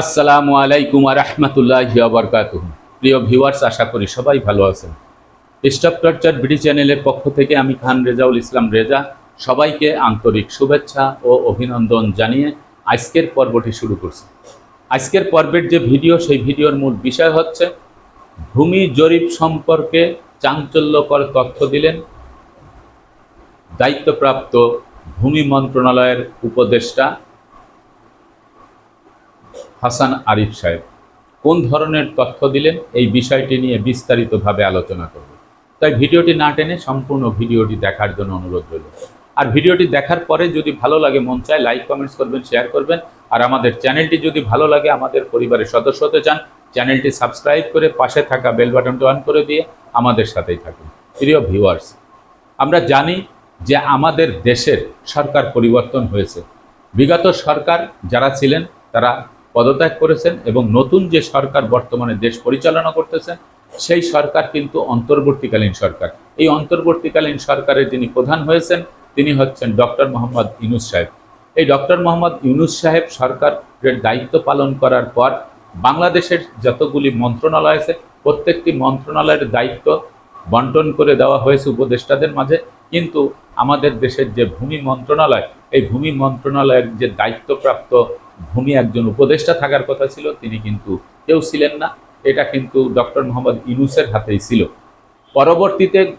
আসসালামু আলাইকুম রহমতুল্লাহ বরকাত প্রিয় ভিউয়ার্স, আশা করি সবাই ভালো আছেন। স্টপ টর্চার বিডি চ্যানেলের পক্ষ থেকে আমি খান রেজাউল ইসলাম রেজা, সবাইকে আন্তরিক শুভেচ্ছা ও অভিনন্দন জানিয়ে আজকের পর্বটি শুরু করছি। আজকের পর্বের যে ভিডিও, সেই ভিডিওর মূল বিষয় হচ্ছে, ভূমি জরিপ সম্পর্কে চাঞ্চল্যকর তথ্য দিলেন দায়িত্বপ্রাপ্ত ভূমি মন্ত্রণালয়ের উপদেষ্টা হাসান আরিফ সাহেব, কোন ধরনের তথ্য দিলেন এই বিষয়টি নিয়ে বিস্তারিতভাবে আলোচনা করব। তাই ভিডিওটি না টেনে সম্পূর্ণ ভিডিওটি দেখার জন্য অনুরোধ রইল। আর ভিডিওটি দেখার পরে যদি ভালো লাগে, মন চায় লাইক কমেন্টস করবেন শেয়ার করবেন। আর আমাদের চ্যানেলটি যদি ভালো লাগে, আমাদের পরিবারের সদস্য হতে চান, চ্যানেলটি সাবস্ক্রাইব করে পাশে থাকা বেল বাটনটি অন করে দিয়ে আমাদের সাথেই থাকুন। প্রিয় ভিউয়ার্স আমরা জানি যে আমাদের দেশের সরকার পরিবর্তন হয়েছে। বিগত সরকার যারা ছিলেন, তারা পদত্যাগ করেছেন এবং নতুন যে সরকার বর্তমানে দেশ পরিচালনা করতেছেন, সেই সরকার কিন্তু অন্তর্বর্তীকালীন সরকার। এই অন্তর্বর্তীকালীন সরকারের যিনি প্রধান হয়েছেন, তিনি হচ্ছেন ডক্টর মোহাম্মদ ইউনুস সাহেব। এই ডক্টর মোহাম্মদ ইউনুস সাহেব সরকারের দায়িত্ব পালন করার পর বাংলাদেশের যতগুলি মন্ত্রণালয় আছে, প্রত্যেকটি মন্ত্রণালয়ের দায়িত্ব বন্টন করে দেওয়া হয়েছে উপদেষ্টাদের মাঝে। কিন্তু আমাদের দেশের যে ভূমি মন্ত্রণালয়, এই ভূমি মন্ত্রণালয়ের যে দায়িত্বপ্রাপ্ত ভূমি একজন উপদেষ্টা থাকার কথা ছিল তিনি কিন্তু কেউ ছিলেন না। এটা কিন্তু ডক্টর মোহাম্মদ ইউনুসের হাতেই ছিল। পরবর্তীতে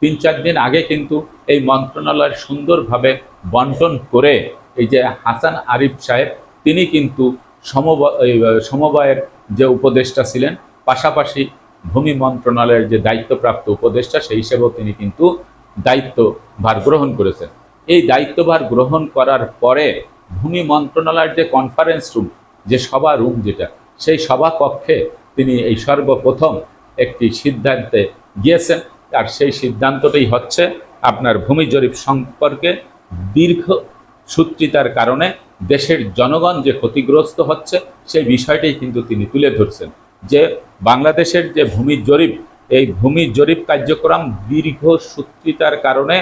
তিন চার দিন আগে কিন্তু এই মন্ত্রণালয় সুন্দরভাবে বন্টন করে এই যে হাসান আরিফ সাহেব তিনি কিন্তু সমব- এই, সমবায়ের যে উপদেষ্টা ছিলেন পাশাপাশি ভূমি মন্ত্রণালয়ের যে দায়িত্বপ্রাপ্ত উপদেষ্টা সেই হিসেবেও তিনি কিন্তু দায়িত্বভার গ্রহণ করেছেন। এই দায়িত্বভার গ্রহণ করার পরে ভূমি মন্ত্রণালয়ের যে কনফারেন্স রুম যে সভা রুম যেটা, সেই সভা কক্ষে তিনি এই সর্বপ্রথম একটি সিদ্ধান্তে গিয়েছেন। আর সেই সিদ্ধান্তটাই হচ্ছে আপনার ভূমি জরিপ সম্পর্কে দীর্ঘ সূত্রিতার কারণে দেশের জনগণ যে ক্ষতিগ্রস্ত হচ্ছে, সেই বিষয়টাই কিন্তু তিনি তুলে ধরছেন যে বাংলাদেশের যে ভূমি জরিপ, এই ভূমি জরিপ কার্যক্রম দীর্ঘ সূত্রিতার কারণে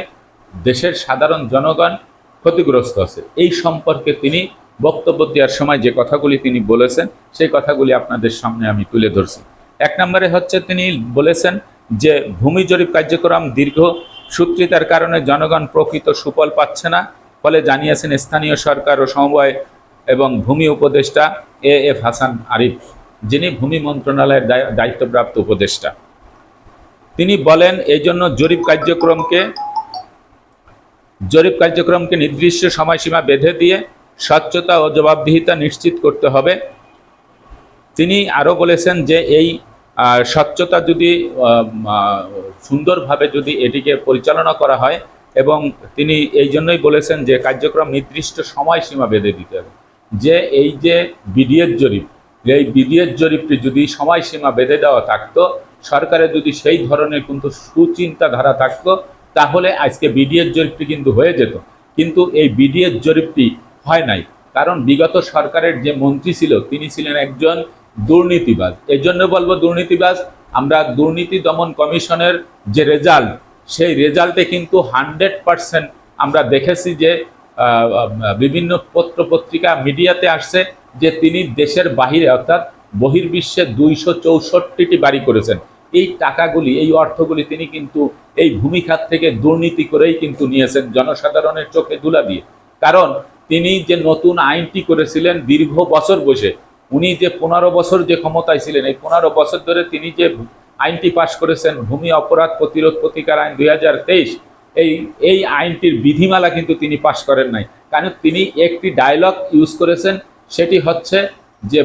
দেশের সাধারণ জনগণ ক্ষতিগ্রস্ত আছে। এই সম্পর্কে তিনি বক্তব্য দেওয়ার সময় যে কথাগুলি তিনি বলেছেন, সেই কথাগুলি আপনাদের সামনে আমি তুলে ধরছি। এক নম্বরে হচ্ছে তিনি বলেছেন যে ভূমি জরিপ কার্যক্রম দীর্ঘ, সূত্রিতার কারণে জনগণ প্রকৃত সুফল পাচ্ছে না, ফলে জানিয়েছেন স্থানীয় সরকার ও সমবায় এবং ভূমি উপদেষ্টা এ এফ হাসান আরিফ, যিনি ভূমি মন্ত্রণালয়ের দায়- দায়িত্বপ্রাপ্ত উপদেষ্টা। তিনি বলেন এই জন্য জরিপ কার্যক্রমকে জরিপ কার্যক্রমকে নির্দিষ্ট সময়সীমা বেঁধে দিয়ে স্বচ্ছতা ও জবাবদিহিতা নিশ্চিত করতে হবে। তিনি আরও বলেছেন যে এই স্বচ্ছতা যদি সুন্দরভাবে যদি এটিকে পরিচালনা করা হয় এবং তিনি এই জন্যই বলেছেন যে কার্যক্রম নির্দিষ্ট সময়সীমা বেঁধে দিতে হবে। যে এই যে বিডিএর জরিপ এই বিডিএর জরিপটি যদি সময়সীমা বেঁধে দেওয়া থাকতো সরকারের যদি সেই ধরনের কিন্তু সুচিন্তাধারা থাকতো তাহলে আজকে বিডিএর জরিপটি কিন্তু হয়ে যেত। কিন্তু এই বিডিএর জরিপটি হয় নাই। কারণ বিগত সরকারের যে মন্ত্রী ছিল, তিনি ছিলেন একজন দুর্নীতিবাজ। জন্য বলব দুর্নীতিবাজ। আমরা দুর্নীতি দমন কমিশনের যে রেজাল্ট, সেই রেজাল্টে কিন্তু হান্ড্রেড পারসেন্ট আমরা দেখেছি যে বিভিন্ন পত্র পত্রিকা মিডিয়াতে আসছে যে তিনি দেশের বাহিরে, অর্থাৎ বহির্বিশ্বে দুইশো চৌষট্টিটি বাড়ি করেছেন। এই টাকাগুলি, এই অর্থগুলি তিনি কিন্তু এই ভূমিখাত থেকে দুর্নীতি করেই কিন্তু নিয়েছেন জনসাধারণের চোখে দুলা দিয়ে। কারণ তিনি যে নতুন আইনটি করেছিলেন দীর্ঘ বছর বসে উনি যে পনেরো বছর যে ক্ষমতায় ছিলেন, এই পনেরো বছর ধরে তিনি যে আইনটি পাশ করেছেন, ভূমি অপরাধ প্রতিরোধ প্রতিকার আইন দুই হাজার তেইশ, এই এই আইনটির বিধিমালা কিন্তু তিনি পাশ করেন নাই। কারণ তিনি একটি ডায়লগ ইউজ করেছেন, সেটি হচ্ছে যে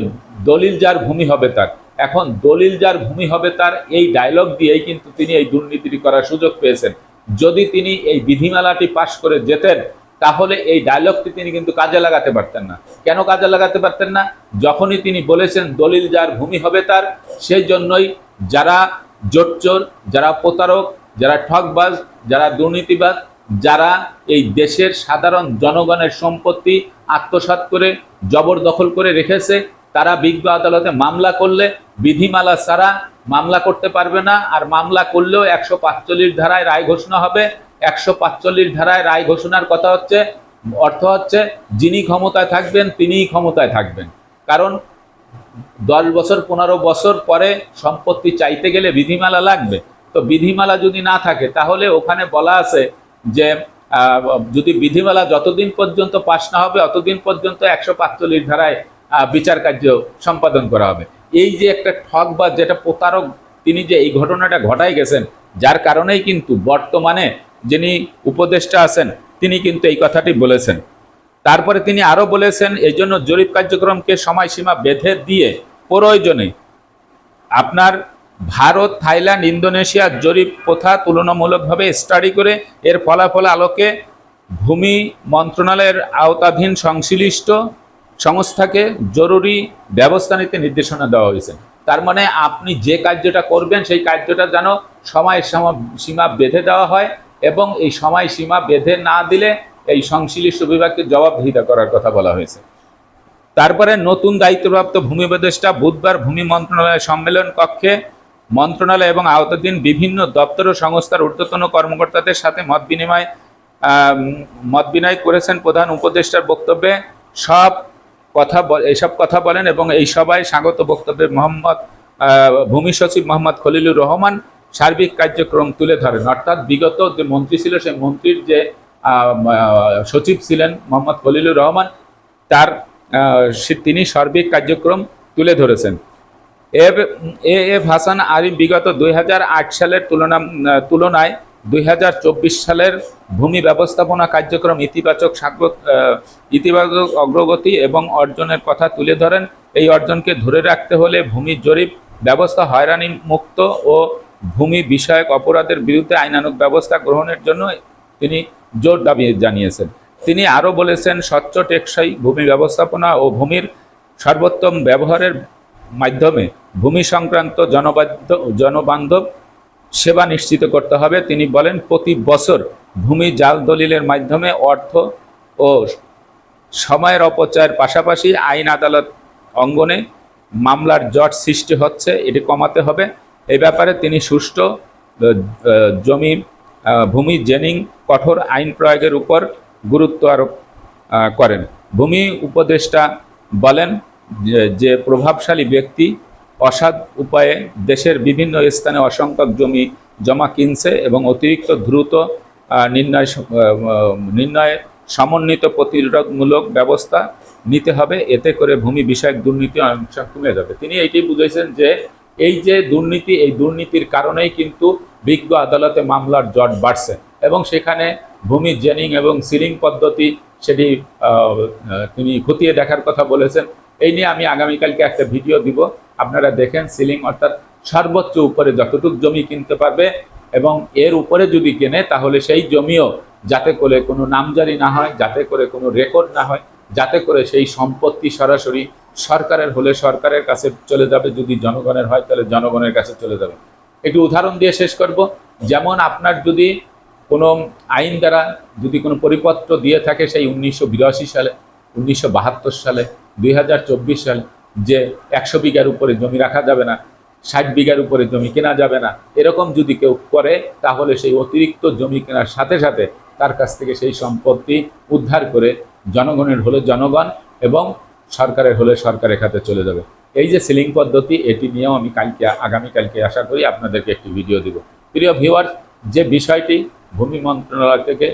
দলিল যার ভূমি হবে তার। এখন দলিল যার ভূমি হবে তার এই ডায়লগ দিয়েই কিন্তু তিনি এই দুর্নীতিটি করার সুযোগ পেয়েছেন। যদি তিনি এই বিধিমালাটি পাশ করে যেতেন, তাহলে এই ডায়লগটি তিনি কিন্তু কাজে লাগাতে পারতেন না। কেন কাজে লাগাতে পারতেন না? যখনই তিনি বলেছেন দলিল যার ভূমি হবে তার, সেই জন্যই যারা জোটচোর, যারা প্রতারক, যারা ঠকবাজ যারা দুর্নীতিবাজ, যারা এই দেশের সাধারণ জনগণের সম্পত্তি আত্মসাৎ করে জবরদখল করে রেখেছে, তারা বিজ্ঞ আদালতে মামলা করলে বিধিমালা ছাড়া মামলা করতে পারবে না, আর মামলা করলেও একশো পাঁচচল্লিশ ধারায় রায় ঘোষণা হবে। একশো পাঁচচল্লিশ ধারায় রায় ঘোষণার কথা হচ্ছে, অর্থ হচ্ছে যিনি ক্ষমতায় থাকবেন, তিনিই ক্ষমতায় থাকবেন। কারণ দশ বছর, পনেরো বছর পরে সম্পত্তি চাইতে গেলে বিধিমালা লাগবে। তো বিধিমালা যদি না থাকে, তাহলে ওখানে বলা আছে যে যদি বিধিমালা যতদিন পর্যন্ত পাশ না হবে, অতদিন পর্যন্ত একশো পাঁচচল্লিশ ধারায় বিচার কার্য সম্পাদন করা হবে। এই যে একটা ঠক বা যেটা প্রতারক, তিনি যে এই ঘটনাটা ঘটাই গেছেন, যার কারণেই কিন্তু বর্তমানে যিনি উপদেষ্টা আছেন, তিনি কিন্তু এই কথাটি বলেছেন। তারপরে তিনি আরও বলেছেন, এই জন্য জরিপ কার্যক্রমকে সময়সীমা বেঁধে দিয়ে প্রয়োজনে আপনার ভারত, থাইল্যান্ড ইন্দোনেশিয়ার জরিপ প্রথা তুলনামূলকভাবে স্টাডি করে এর ফলাফল আলোকে ভূমি মন্ত্রণালয়ের আওতাধীন সংশ্লিষ্ট সংস্থাকে জরুরি ব্যবস্থা নিতে নির্দেশনা দেওয়া হয়েছে। তার মানে আপনি যে কার্যটা করবেন, সেই কার্যটা যেন সময় সীমা- বেঁধে দেওয়া হয় এবং এই সময় সীমা বেঁধে না দিলে এই সংশ্লিষ্ট বিভাগকে জবাবদিহিতা করার কথা বলা হয়েছে। তারপরে নতুন দায়িত্বপ্রাপ্ত ভূমি উপদেষ্টা বুধবার ভূমি মন্ত্রণালয়ের সম্মেলন কক্ষে মন্ত্রণালয় এবং আওতাধীন বিভিন্ন দপ্তর ও সংস্থার ঊর্ধ্বতন কর্মকর্তাদের সাথে মত বিনিময় মত বিনিময় করেছেন প্রধান উপদেষ্টার বক্তব্যে সব কথা এইসব কথা বলেন এবং এই সভায় স্বাগত বক্তব্যে মোহাম্মদ ভূমি সচিব মোহাম্মদ খলিলুর রহমান সার্বিক কার্যক্রম তুলে ধরেন। অর্থাৎ বিগত যে মন্ত্রী ছিল, সেই মন্ত্রীর যে সচিব ছিলেন মোহাম্মদ খলিলুর রহমান, তার তিনি সার্বিক কার্যক্রম তুলে ধরেছেন। A A F Hasan Arif বিগত দুই হাজার আট সালের তুলনা তুলনায় দুই হাজার চব্বিশ সালের ভূমি ব্যবস্থাপনা কার্যক্রম ইতিবাচক ইতিবাচক অগ্রগতি এবং অর্জনের কথা তুলে ধরেন। এই অর্জনকে ধরে রাখতে হলে ভূমি জরিপ, ব্যবস্থা হয়রানি মুক্ত ও ভূমি বিষয়ক অপরাধের বিরুদ্ধে আইনানুগ ব্যবস্থা গ্রহণের জন্য তিনি জোর দাবি জানিয়েছেন। তিনি আরও বলেছেন, স্বচ্ছ টেকসই ভূমি ব্যবস্থাপনা ও ভূমির সর্বোত্তম ব্যবহারের মাধ্যমে ভূমি সংক্রান্ত জনবাধ্য, জনবান্ধব সেবা নিশ্চিত করতে হবে। তিনি বলেন, প্রতি বছর ভূমি জাল দলিলের মাধ্যমে অর্থ ও সময়ের অপচয়ের পাশাপাশি আইন আদালত অঙ্গনে মামলার জট সৃষ্টি হচ্ছে, এটি কমাতে হবে। এই ব্যাপারে তিনি সুষ্ঠু জমি ভূমি জেনিং কঠোর আইন প্রয়োগের উপর গুরুত্ব আরোপ করেন। ভূমি উপদেষ্টা বলেন যে প্রভাবশালী ব্যক্তি অসাধ উপায়ে দেশের বিভিন্ন স্থানে অসংখ্যক জমি জমা কিনছে এবং অতিরিক্ত দ্রুত নির্ণয় নির্ণয়ে সমন্বিত প্রতিরোধমূলক ব্যবস্থা নিতে হবে। এতে করে ভূমি বিষয়ক দুর্নীতি অংশ কমে যাবে। তিনি এটি বুঝেছেন যে, এই যে দুর্নীতি, এই দুর্নীতির কারণেই কিন্তু বিজ্ঞ আদালতে মামলার জট বাড়ছে এবং সেখানে ভূমি জেনিং এবং সিলিং পদ্ধতি সেটি তিনি খতিয়ে দেখার কথা বলেছেন। এই নিয়ে আমি আগামীকালকে একটা ভিডিও দিব। আপনারা দেখেন সিলিং অর্থাৎ সর্বোচ্চ উপরে যতটুকু জমি কিনতে পারবে এবং এর উপরে যদি কেনে, তাহলে সেই জমিও যাতে করে কোনো নামজারি না হয়, যাতে করে কোনো রেকর্ড না হয়, যাতে করে সেই সম্পত্তি সরাসরি সরকারের হলে সরকারের কাছে চলে যাবে, যদি জনগণের হয় তাহলে জনগণের কাছে চলে যাবে। একটু উদাহরণ দিয়ে শেষ করব। যেমন আপনার যদি কোনো আইন দ্বারা যদি কোনো পরিপত্র দিয়ে থাকে সেই উনিশশো বিরাশি সালে, উনিশশো বাহাত্তর সালে, দুই হাজার চব্বিশ সালে যে একশো বিঘার উপরে জমি রাখা যাবে না, ষাট বিঘার উপরে জমি কেনা যাবে না, এরকম যদি কেউ করে, তাহলে সেই অতিরিক্ত জমি কেনার সাথে সাথে তার কাছ থেকে সেই সম্পত্তি উদ্ধার করে জনগণের হলে জনগণ এবং সরকারের হলে সরকারের খাতে চলে যাবে। এই যে সিলিং পদ্ধতি, এটি নিয়েও আমি কালকে আগামীকালকে আশা করি আপনাদেরকে একটি ভিডিও দিব। প্রিয় ভিউয়ার যে বিষয়টি ভূমি মন্ত্রণালয় থেকে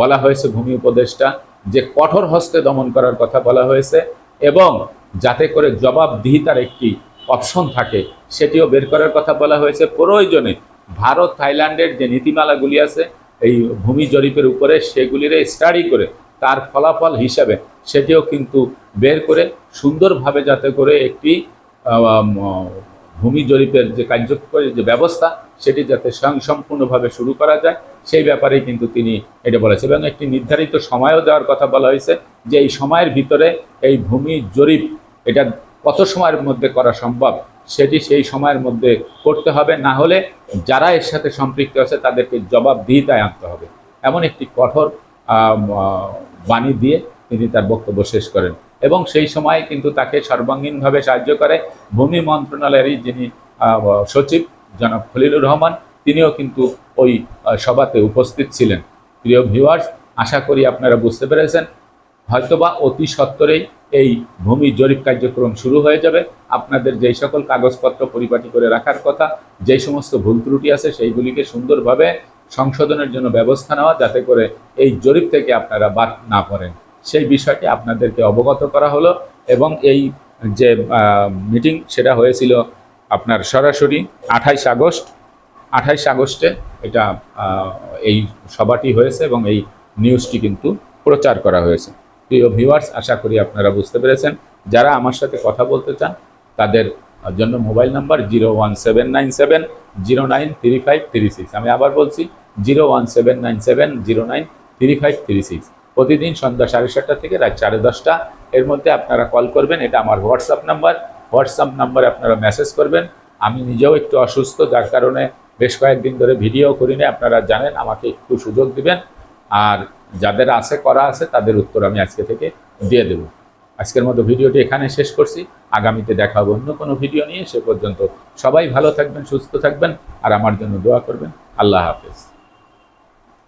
বলা হয়েছে, ভূমি উপদেষ্টা, যে কঠোর হস্তে দমন করার কথা বলা হয়েছে এবং যাতে করে জবাবদিহিতার একটি অপশন থাকে, সেটিও বের করার কথা বলা হয়েছে। প্রয়োজনে ভারত, থাইল্যান্ডের যে নীতিমালাগুলি আছে, এই ভূমি জরিপের উপরে সেগুলির স্টাডি করে তার ফলাফল হিসাবে সেটিও কিন্তু বের করে সুন্দরভাবে যাতে করে একটি ভূমি জরিপের যে কার্যকরী যে ব্যবস্থা, সেটি যাতে স্বয়ংসম্পূর্ণভাবে শুরু করা যায়, সেই ব্যাপারেই কিন্তু তিনি এটা বলেছে এবং একটি নির্ধারিত সময়ও দেওয়ার কথা বলা হয়েছে যে এই সময়ের ভিতরে এই ভূমি জরিপ এটা কত সময়ের মধ্যে করা সম্ভব, সেটি সেই সময়ের মধ্যে করতে হবে। না হলে যারা এর সাথে সম্পৃক্ত আছে, তাদেরকে জবাবদিহিতায় আনতে হবে। এমন একটি কঠোর বাণী দিয়ে তিনি তার বক্তব্য শেষ করেন। এবং সেই সময় কিন্তু তাকে সর্বাঙ্গীনভাবে সাহায্য করে ভূমি মন্ত্রণালয়েরই যিনি সচিব জনাব খলিলুর রহমান, তিনিও কিন্তু ওই সভাতে উপস্থিত ছিলেন। প্রিয় ভিউয়ার্স আশা করি আপনারা বুঝতে পেরেছেন। হয়তোবা অতি সত্বরেই এই ভূমি জরিপ কার্যক্রম শুরু হয়ে যাবে। আপনাদের যেই সকল কাগজপত্র পরিপাটি করে রাখার কথা, যেই সমস্ত ভুল ত্রুটি আছে সেইগুলিকে সুন্দরভাবে সংশোধনের জন্য ব্যবস্থা নেওয়া, যাতে করে এই জরিপ থেকে আপনারা বাদ না পড়েন। সেই বিষয়টি আপনাদেরকে অবগত করা হলো এবং এই যে মিটিং সেটা হয়েছিল আপনার সরাসরি আঠাইশ আগস্ট। আঠাইশ আগস্টে এটা এই সভাটি হয়েছে এবং এই নিউজটি কিন্তু প্রচার করা হয়েছে। প্রিয় ভিউয়ার্স আশা করি আপনারা বুঝতে পেরেছেন। যারা আমার সাথে কথা বলতে চান, তাদের জন্য mobile number zero one seven nine seven zero nine three five three six. আমি আবার বলছি, zero one seven nine seven zero nine three five three six. প্রতিদিন সন্ধ্যা সাড়ে সাতটা থেকে রাত সাড়ে দশটা। এর মধ্যে আপনারা কল করবেন, এটা আমার হোয়াটসঅ্যাপ নাম্বার হোয়াটসঅ্যাপ নাম্বারে আপনারা মেসেজ করবেন। আমি নিজেও একটু অসুস্থ, যার কারণে বেশ কয়েকদিন ধরে ভিডিও করিনি। আপনারা জানেন, আমাকে একটু সুযোগ দিবেন। আর যাদের আছে, করা আছে, তাদের উত্তর আমি আজকে থেকে দিয়ে দেব। আজকের মতো ভিডিওটি এখানে শেষ করছি। আগামীতে দেখা হবে অন্য কোনো ভিডিও নিয়ে। সে পর্যন্ত সবাই ভালো থাকবেন, সুস্থ থাকবেন। আর আমার জন্য দোয়া করবেন। আল্লাহ হাফেজ।